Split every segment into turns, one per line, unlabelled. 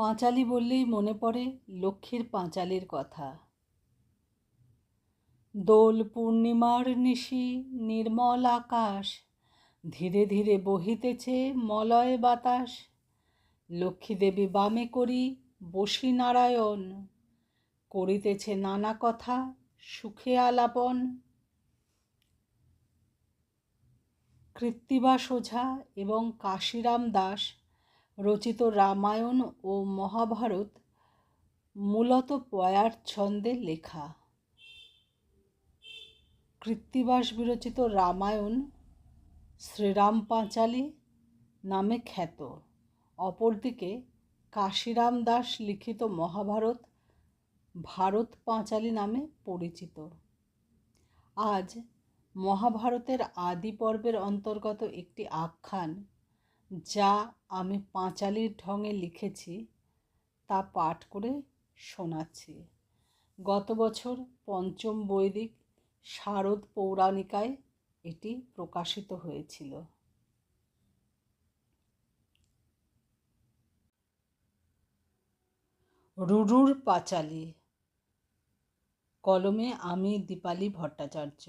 পাঁচালি বললেই মনে পড়ে লক্ষ্মীর পাঁচালির কথা। দোল পূর্ণিমার নিশি নির্মল আকাশ, ধীরে ধীরে বহিতেছে মলয় বাতাস। লক্ষ্মীদেবী বামে করি বসি নারায়ণ, করিতেছে নানা কথা সুখে আলাপন। কৃত্তিবাস ওঝা এবং কাশিরাম দাস রচিত রামায়ণ ও মহাভারত মূলত পয়ার ছন্দে লেখা। কৃত্তিবাস বিরচিত রামায়ণ শ্রীরাম পাঁচালী নামে খ্যাত। অপরদিকে কাশিরাম দাস লিখিত মহাভারত ভারত পাঁচালী নামে পরিচিত। আজ মহাভারতের আদি পর্বের অন্তর্গত একটি আখ্যান যা আমি পাঁচালির ঢঙে লিখেছি, তা পাঠ করে শোনাচ্ছি। গত বছর পঞ্চম বৈদিক শারদ পৌরাণিকায় এটি প্রকাশিত হয়েছিল। রুরুর পাঁচালী, কলমে আমি দীপালি ভট্টাচার্য।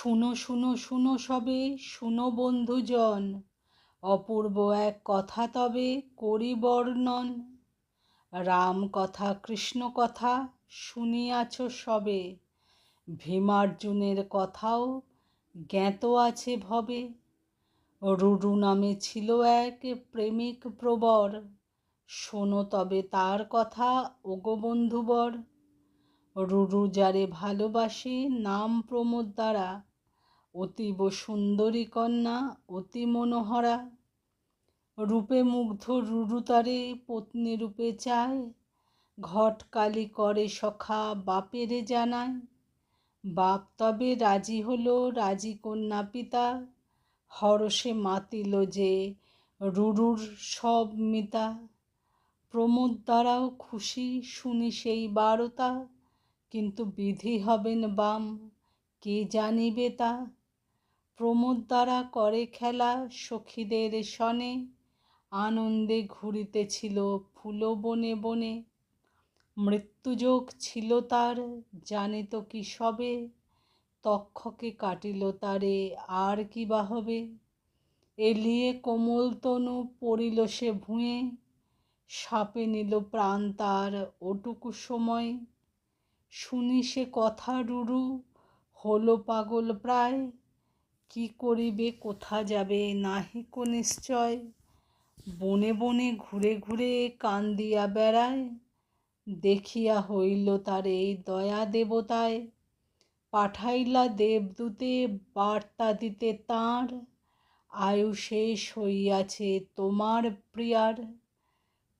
শুনো শুনো শুনো সবে, শুনো বন্ধুজন। অপূর্ব এক কথা তবে করি বর্ণন রাম কথা, কৃষ্ণ কথা শুনিয়াছ সবে। ভীমার্জুনের কথাও জ্ঞাত আছে ভবে। রুরু নামে ছিল এক প্রেমিক প্রবর। শোনো তবে তার কথা, ওগো বন্ধুবর। রুরু যারে ভালোবাসে নাম প্রমোদ দ্বারা। অতীব সুন্দরী কন্যা, অতি মনোহরা। রূপে মুগ্ধ রুরু তারে পত্নী রূপে চায়। ঘটকালি করে সখা বাপেরে জানায়। বাপ তবে রাজি হলো রাজি কন্যা পিতা। হরসে মাতিল যে রুরুর সব মিতা। প্রমোদ দ্বারাও খুশি শুনি সেই বারতা। কিন্তু বিধি হবেন বাম, কে জানিবে তা? প্রমোদ দ্বারা করে খেলা সখীদের সনে আনন্দে ঘুরিতেছিল ফুল বনে বনে। মৃত্যুযোগ ছিল তার জানে তো কি সবে? তক্ষকে কাটিল তারে আর কি বা হবে এলিয়ে কোমল তনু পড়িল সে ভুঁয়ে। সাপে নিল প্রাণ তার ওটুকু সময়। শুনি সে কথা রুরু, হলো পাগল প্রায়। কি করিবে, কোথা যাবে নাহিক নিশ্চয়। বনে বনে ঘুরে ঘুরে কান্দিয়া বেড়ায়, দেখিয়া হইল তার এই দয়া দেবতায়। পাঠাইলা দেবদূতে বার্তা দিতে তাঁর, আয়ু শেষ হইয়াছে তোমার প্রিয়ার।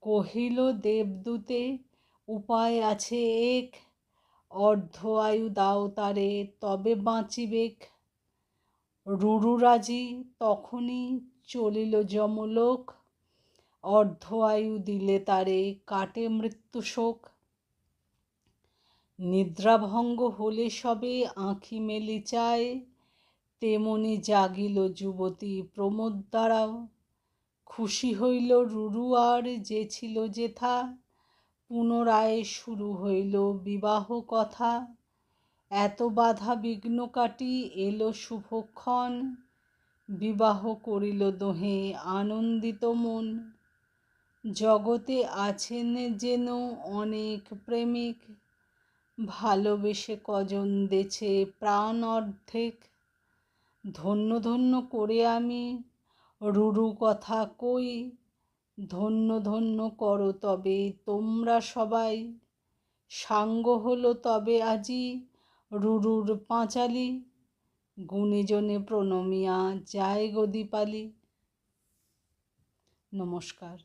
কহিল, দেবদূতে, উপায় আছে এক, অর্ধ আয়ু দাও তারে, তবে বাঁচিবেক। রুরুরাজি তখনই চলিল যমলোক। অর্ধ আয়ু দিলে তারে কাটে মৃত্যু শোক। নিদ্রাভঙ্গ হলে সবে আঁখি মেলি চায়। তেমনি জাগিল যুবতী প্রমোদ দ্বারাও। খুশি হইল রুরু আর যে ছিল যেথা। পুনরায় শুরু হইল বিবাহ কথা। এত বাধা বিঘ্ন কাটি এলো শুভক্ষণ, বিবাহ করিল দোহে আনন্দিত মন। জগতে আছেন যেন অনেক প্রেমিক, ভালোবেসে কজন দেছে প্রাণ অর্ধেক। ধন্য ধন্য করে আমি, রুরু কথা কই, ধন্য ধন্য করো তবে তোমরা সবাই। সাঙ্গ হলো তবে আজি রুরুর পাঁচালি গুণীজনে প্রণমিয়া যায় গদিপালি নমস্কার।